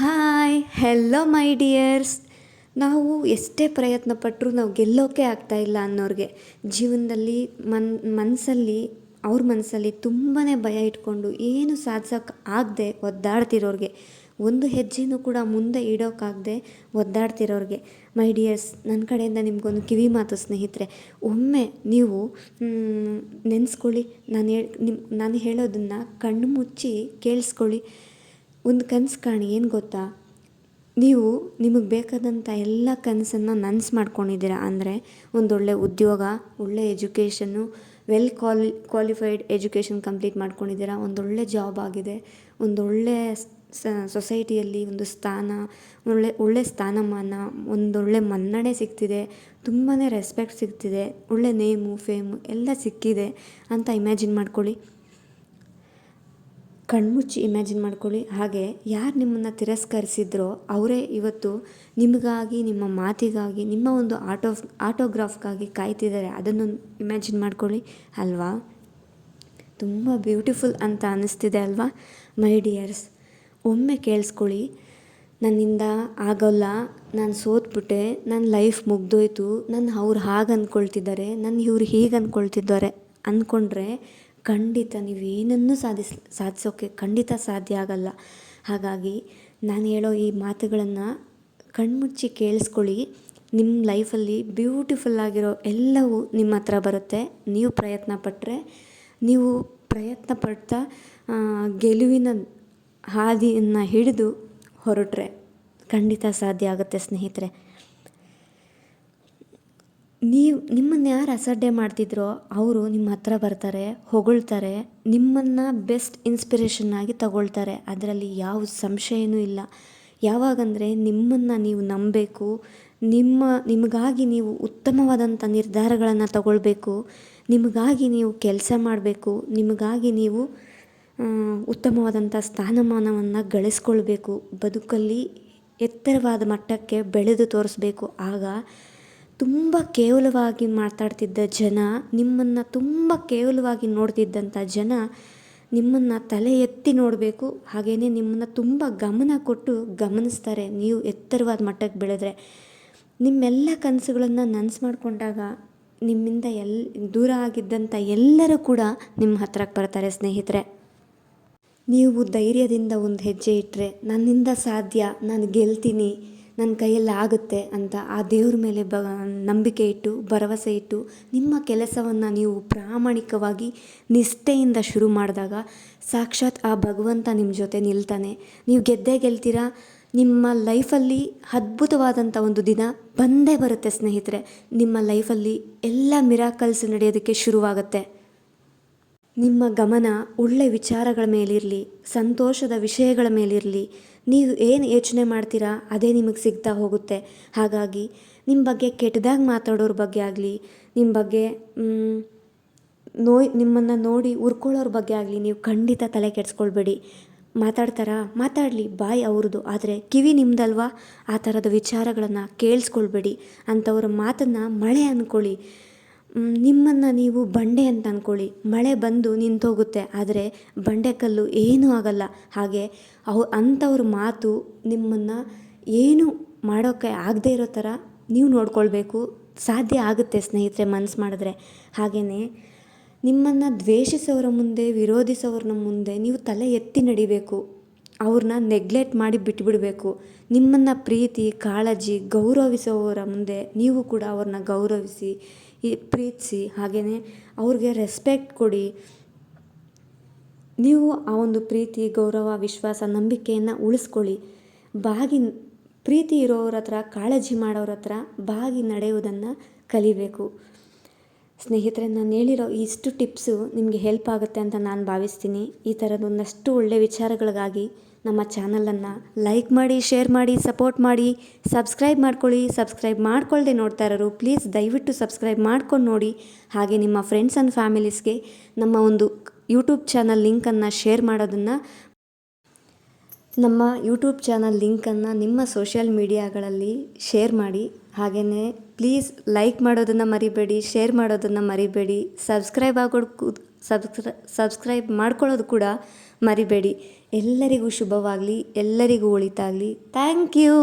Hi hello ಮೈ dears ನಾವು ಎಷ್ಟೇ ಪ್ರಯತ್ನ ಪಟ್ಟರೂ ನಾವು ಗೆಲ್ಲೋಕೆ ಆಗ್ತಾಯಿಲ್ಲ ಅನ್ನೋರಿಗೆ. ಜೀವನದಲ್ಲಿ ಮನ್ ಮನಸ್ಸಲ್ಲಿ ಅವ್ರ ಮನಸ್ಸಲ್ಲಿ ತುಂಬಾ ಭಯ ಇಟ್ಕೊಂಡು ಏನು ಸಾಧ್ಸೋಕೆ ಆಗದೆ ಒದ್ದಾಡ್ತಿರೋರಿಗೆ. ಒಂದು ಹೆಜ್ಜೆನೂ ಕೂಡ ಮುಂದೆ ಇಡೋಕ್ಕಾಗದೆ ಒದ್ದಾಡ್ತಿರೋರಿಗೆ. ಮೈ ಡಿಯರ್ಸ್ ನನ್ನ ಕಡೆಯಿಂದ ನಿಮಗೊಂದು ಕಿವಿ ಮಾತು ಸ್ನೇಹಿತರೆ. ಒಮ್ಮೆ ನೀವು ನೆನೆಸ್ಕೊಳ್ಳಿ. ನಾನು ಹೇಳಿ ನಿಮ್ಮ ನಾನು ಹೇಳೋದನ್ನು ಕಣ್ಣು ಮುಚ್ಚಿ ಕೇಳಿಸ್ಕೊಳ್ಳಿ. ಒಂದು ಕನಸು ಕಾಣಿ, ಏನು ಗೊತ್ತಾ? ನೀವು ನಿಮಗೆ ಬೇಕಾದಂಥ ಎಲ್ಲ ಕನಸನ್ನು ನನಸು ಮಾಡ್ಕೊಂಡಿದ್ದೀರಾ ಅಂದರೆ ಒಂದೊಳ್ಳೆ ಉದ್ಯೋಗ, ಒಳ್ಳೆ education, well quali, qualified education complete ಮಾಡ್ಕೊಂಡಿದ್ದೀರಾ ಒಂದೊಳ್ಳೆ ಜಾಬ್ ಆಗಿದೆ ಒಂದೊಳ್ಳೆ ಸೊಸೈಟಿಯಲ್ಲಿ ಒಂದು ಸ್ಥಾನ, ಒಳ್ಳೆ ಒಳ್ಳೆ ಸ್ಥಾನಮಾನ ಒಂದೊಳ್ಳೆ ಮನ್ನಣೆ ಸಿಗ್ತಿದೆ ತುಂಬಾ ರೆಸ್ಪೆಕ್ಟ್ ಸಿಗ್ತಿದೆ, ಒಳ್ಳೆ ನೇಮು, ಫೇಮು ಎಲ್ಲ ಸಿಕ್ಕಿದೆ ಅಂತ ಇಮ್ಯಾಜಿನ್ ಮಾಡ್ಕೊಳ್ಳಿ. ಕಣ್ಮುಚ್ಚಿ ಇಮ್ಯಾಜಿನ್ ಮಾಡ್ಕೊಳ್ಳಿ. ಹಾಗೆ ಯಾರು ನಿಮ್ಮನ್ನು ತಿರಸ್ಕರಿಸಿದ್ರೋ ಅವರೇ ಇವತ್ತು ನಿಮಗಾಗಿ, ನಿಮ್ಮ ಮಾತಿಗಾಗಿ, ನಿಮ್ಮ ಒಂದು ಆಟೋ, ಆಟೋಗ್ರಾಫ್ಗಾಗಿ ಕಾಯ್ತಿದ್ದಾರೆ. ಅದನ್ನು ಇಮ್ಯಾಜಿನ್ ಮಾಡ್ಕೊಳ್ಳಿ, ಅಲ್ವಾ? ತುಂಬ ಬ್ಯೂಟಿಫುಲ್ ಅಂತ ಅನ್ನಿಸ್ತಿದೆ ಅಲ್ವಾ? ಮೈ ಡಿಯರ್ಸ್, ಒಮ್ಮೆ ಕೇಳಿಸ್ಕೊಳ್ಳಿ. ನನ್ನಿಂದ ಆಗೋಲ್ಲ, ನಾನು ಸೋತ್ಬಿಟ್ಟೆ ನನ್ನ ಲೈಫ್ ಮುಗ್ದೋಯ್ತು ನನ್ನ ಅವ್ರು ಹಾಗೆ ಅಂದ್ಕೊಳ್ತಿದ್ದಾರೆ ನನ್ನ ಇವ್ರು ಹೀಗೆ ಅಂದ್ಕೊಳ್ತಿದ್ದಾರೆ ಅಂದ್ಕೊಂಡ್ರೆ ಖಂಡಿತ ನೀವೇನನ್ನು ಸಾಧಿಸ್ ಸಾಧಿಸೋಕ್ಕೆ ಖಂಡಿತ ಸಾಧ್ಯ ಆಗಲ್ಲ. ಹಾಗಾಗಿ ನಾನು ಹೇಳೋ ಈ ಮಾತುಗಳನ್ನು ಕಣ್ಮುಚ್ಚಿ ಕೇಳಿಸ್ಕೊಳ್ಳಿ. ನಿಮ್ಮ ಲೈಫಲ್ಲಿ ಬ್ಯೂಟಿಫುಲ್ ಆಗಿರೋ ಎಲ್ಲವೂ ನಿಮ್ಮ ಹತ್ರ ಬರುತ್ತೆ. ನೀವು ಪ್ರಯತ್ನ ಪಟ್ಟರೆ ನೀವು ಪ್ರಯತ್ನ ಪಡ್ತಾ ಗೆಲುವಿನ ಹಾದಿಯನ್ನು ಹಿಡಿದು ಹೊರಟ್ರೆ ಖಂಡಿತ ಸಾಧ್ಯ ಆಗುತ್ತೆ ಸ್ನೇಹಿತರೆ. ನೀವು ನಿಮ್ಮನ್ನು ಯಾರು ಅಸಡ್ಡೆ ಮಾಡ್ತಿದ್ರೋ ಅವರು ನಿಮ್ಮ ಹತ್ರ ಬರ್ತಾರೆ, ಹೊಗಳ್ತಾರೆ, ನಿಮ್ಮನ್ನು ಬೆಸ್ಟ್ ಇನ್ಸ್ಪಿರೇಷನ್ ಆಗಿ ತಗೊಳ್ತಾರೆ. ಅದರಲ್ಲಿ ಯಾವ ಸಂಶಯನೂ ಇಲ್ಲ. ಯಾವಾಗಂದರೆ ನಿಮ್ಮನ್ನು ನೀವು ನಂಬಬೇಕು, ನಿಮ್ಮ, ನಿಮಗಾಗಿ ನೀವು ಉತ್ತಮವಾದಂಥ ನಿರ್ಧಾರಗಳನ್ನು ತಗೊಳ್ಬೇಕು, ನಿಮಗಾಗಿ ನೀವು ಕೆಲಸ ಮಾಡಬೇಕು, ನಿಮಗಾಗಿ ನೀವು ಉತ್ತಮವಾದಂಥ ಸ್ಥಾನಮಾನವನ್ನು ಗಳಿಸ್ಕೊಳ್ಬೇಕು, ಬದುಕಲ್ಲಿ ಎತ್ತರವಾದ ಮಟ್ಟಕ್ಕೆ ಬೆಳೆದು ತೋರಿಸ್ಬೇಕು. ಆಗ ತುಂಬ ಕೇವಲವಾಗಿ ಮಾತಾಡ್ತಿದ್ದ ಜನ, ನಿಮ್ಮನ್ನು ತುಂಬ ಕೇವಲವಾಗಿ ನೋಡ್ತಿದ್ದಂಥ ಜನ ನಿಮ್ಮನ್ನು ತಲೆ ಎತ್ತಿ ನೋಡಬೇಕು. ಹಾಗೆಯೇ ನಿಮ್ಮನ್ನು ತುಂಬ ಗಮನ ಕೊಟ್ಟು ಗಮನಿಸ್ತಾರೆ. ನೀವು ಎತ್ತರವಾದ ಮಟ್ಟಕ್ಕೆ ಬೆಳೆದ್ರೆ ನಿಮ್ಮೆಲ್ಲ ಕನಸುಗಳನ್ನು ನನಸು ಮಾಡಿಕೊಂಡಾಗ ನಿಮ್ಮಿಂದ ಎಲ್, ದೂರ ಆಗಿದ್ದಂಥ ಎಲ್ಲರೂ ಕೂಡ ನಿಮ್ಮ ಹತ್ರಕ್ಕೆ ಬರ್ತಾರೆ ಸ್ನೇಹಿತರೆ. ನೀವು ಧೈರ್ಯದಿಂದ ಒಂದು ಹೆಜ್ಜೆ ಇಟ್ಟರೆ ನನ್ನಿಂದ ಸಾಧ್ಯ, ನಾನು ಗೆಲ್ತೀನಿ. ನನ್ನ ಕೈಯಲ್ಲಿ ಆಗುತ್ತೆ ಅಂತ ಆ ದೇವ್ರ ಮೇಲೆ ಬ, ನಂಬಿಕೆ ಇಟ್ಟು, ಭರವಸೆ ಇಟ್ಟು ನಿಮ್ಮ ಕೆಲಸವನ್ನು ನೀವು ಪ್ರಾಮಾಣಿಕವಾಗಿ ನಿಷ್ಠೆಯಿಂದ ಶುರು ಮಾಡಿದಾಗ ಸಾಕ್ಷಾತ್ ಆ ಭಗವಂತ ನಿಮ್ಮ ಜೊತೆ ನಿಲ್ತಾನೆ. ನೀವು ಗೆದ್ದೇ ಗೆಲ್ತೀರಾ? ನಿಮ್ಮ ಲೈಫಲ್ಲಿ ಅದ್ಭುತವಾದಂಥ ಒಂದು ದಿನ ಬಂದೇ ಬರುತ್ತೆ ಸ್ನೇಹಿತರೆ. ನಿಮ್ಮ ಲೈಫಲ್ಲಿ ಎಲ್ಲ ಮಿರಾಕಲ್ಸ್ ನಡೆಯೋದಕ್ಕೆ ಶುರುವಾಗುತ್ತೆ. ನಿಮ್ಮ ಗಮನ ಒಳ್ಳೆ ವಿಚಾರಗಳ ಮೇಲಿರಲಿ, ಸಂತೋಷದ ವಿಷಯಗಳ ಮೇಲಿರಲಿ ನೀವು ಏನು ಯೋಚನೆ ಮಾಡ್ತೀರಾ, ಅದೇ ನಿಮಗೆ ಸಿಗ್ತಾ ಹೋಗುತ್ತೆ. ಹಾಗಾಗಿ ನಿಮ್ಮ ಬಗ್ಗೆ ಕೆಟ್ಟದಾಗಿ ಮಾತಾಡೋರ ಬಗ್ಗೆ ಆಗಲಿ ನಿಮ್ಮ ಬಗ್ಗೆ ನೋಯ್, ನಿಮ್ಮನ್ನು ನೋಡಿ ಉರ್ಕೊಳ್ಳೋರ ಬಗ್ಗೆ ಆಗಲಿ, ನೀವು ಖಂಡಿತ ತಲೆ ಕೆಡಿಸ್ಕೊಳ್ಬೇಡಿ. ಮಾತಾಡ್ತಾರಾ? ಮಾತಾಡಲಿ, ಬಾಯ್ ಅವ್ರದ್ದು ಆದರೆ ಕಿವಿ ನಿಮ್ಮದಲ್ವಾ ಆ ಥರದ ವಿಚಾರಗಳನ್ನು ಕೇಳಿಸ್ಕೊಳ್ಬೇಡಿ. ಅಂಥವ್ರ ಮಾತನ್ನು ಮಳೆ ಅಂದ್ಕೊಳ್ಳಿ ನಿಮ್ಮನ್ನು ನೀವು ಬಂಡೆ ಅಂತ ಅಂದ್ಕೊಳ್ಳಿ ಮಳೆ ಬಂದು ನಿಂತೋಗುತ್ತೆ. ಆದರೆ ಬಂಡೆಕಲ್ಲು ಏನೂ ಆಗಲ್ಲ. ಹಾಗೆ ಅವು ಅಂಥವ್ರ ಮಾತು ನಿಮ್ಮನ್ನು ಏನು ಮಾಡೋಕ್ಕೆ ಆಗದೇ ಇರೋ ಥರ ನೀವು ನೋಡ್ಕೊಳ್ಬೇಕು. ಸಾಧ್ಯ ಆಗುತ್ತೆ ಸ್ನೇಹಿತರೆ ಮನಸ್ಸು ಮಾಡಿದ್ರೆ. ಹಾಗೆಯೇ ನಿಮ್ಮನ್ನು ದ್ವೇಷಿಸೋರ ಮುಂದೆ ವಿರೋಧಿಸೋರ ಮುಂದೆ ನೀವು ತಲೆ ಎತ್ತಿ ನಡಿಬೇಕು. ಅವ್ರನ್ನ ನೆಗ್ಲೆಕ್ಟ್ ಮಾಡಿ ಬಿಟ್ಬಿಡಬೇಕು. ನಿಮ್ಮನ್ನು ಪ್ರೀತಿ, ಕಾಳಜಿ ಗೌರವಿಸೋರ ಮುಂದೆ ನೀವು ಕೂಡ ಅವ್ರನ್ನ ಗೌರವಿಸಿ, ಈ ಪ್ರೀತಿಸಿ ಹಾಗೆಯೇ ಅವ್ರಿಗೆ ರೆಸ್ಪೆಕ್ಟ್ ಕೊಡಿ. ನೀವು ಆ ಒಂದು ಪ್ರೀತಿ, ಗೌರವ, ವಿಶ್ವಾಸ, ನಂಬಿಕೆಯನ್ನು ಉಳಿಸ್ಕೊಳ್ಳಿ. ಬಾಗಿ ಪ್ರೀತಿ ಇರೋರ ಹತ್ರ, ಕಾಳಜಿ ಮಾಡೋರ ಹತ್ರ ಬಾಗಿ ನಡೆಯುವುದನ್ನು ಕಲಿಬೇಕು. ಸ್ನೇಹಿತರೆ, ನಾನು ಹೇಳಿರೋ ಇಷ್ಟು ಟಿಪ್ಸು ನಿಮಗೆ ಹೆಲ್ಪ್ ಆಗುತ್ತೆ ಅಂತ ನಾನು ಭಾವಿಸ್ತೀನಿ. ಈ ಥರದ ಒಂದಷ್ಟು ಒಳ್ಳೆಯ ವಿಚಾರಗಳಿಗಾಗಿ ನಮ್ಮ ಚಾನಲನ್ನು ಲೈಕ್ ಮಾಡಿ ಶೇರ್ ಮಾಡಿ ಸಪೋರ್ಟ್ ಮಾಡಿ ಸಬ್ಸ್ಕ್ರೈಬ್ ಮಾಡ್ಕೊಳ್ಳಿ. ಸಬ್ಸ್ಕ್ರೈಬ್ ಮಾಡ್ಕೊಳ್ಳದೆ ನೋಡ್ತಾ ಇರೋರು ಪ್ಲೀಸ್ ದಯವಿಟ್ಟು ಸಬ್ಸ್ಕ್ರೈಬ್ ಮಾಡ್ಕೊಂಡು ನೋಡಿ. ಹಾಗೆ ನಿಮ್ಮ ಫ್ರೆಂಡ್ಸ್ ಆ್ಯಂಡ್ ಫ್ಯಾಮಿಲೀಸ್ಗೆ ನಮ್ಮ ಒಂದು ಯೂಟ್ಯೂಬ್ ಚಾನಲ್ ಲಿಂಕನ್ನು ಶೇರ್ ಮಾಡೋದನ್ನು ನಮ್ಮ ಯೂಟ್ಯೂಬ್ ಚಾನಲ್ ಲಿಂಕನ್ನು ನಿಮ್ಮ ಸೋಷಿಯಲ್ ಮೀಡಿಯಾಗಳಲ್ಲಿ ಶೇರ್ ಮಾಡಿ. ಹಾಗೆಯೇ ಪ್ಲೀಸ್ ಲೈಕ್ ಮಾಡೋದನ್ನು ಮರಿಬೇಡಿ ಶೇರ್ ಮಾಡೋದನ್ನು ಮರಿಬೇಡಿ ಸಬ್ಸ್ಕ್ರೈಬ್ ಆಗೋದು ಸಬ್ಸ್ಕ್ರೈ ಸಬ್ಸ್ಕ್ರೈಬ್ ಮಾಡ್ಕೊಳ್ಳೋದು ಕೂಡ ಮರಿಬೇಡಿ. ಎಲ್ಲರಿಗೂ ಶುಭವಾಗಲಿ, ಎಲ್ಲರಿಗೂ ಒಳಿತಾಗಲಿ. Thank you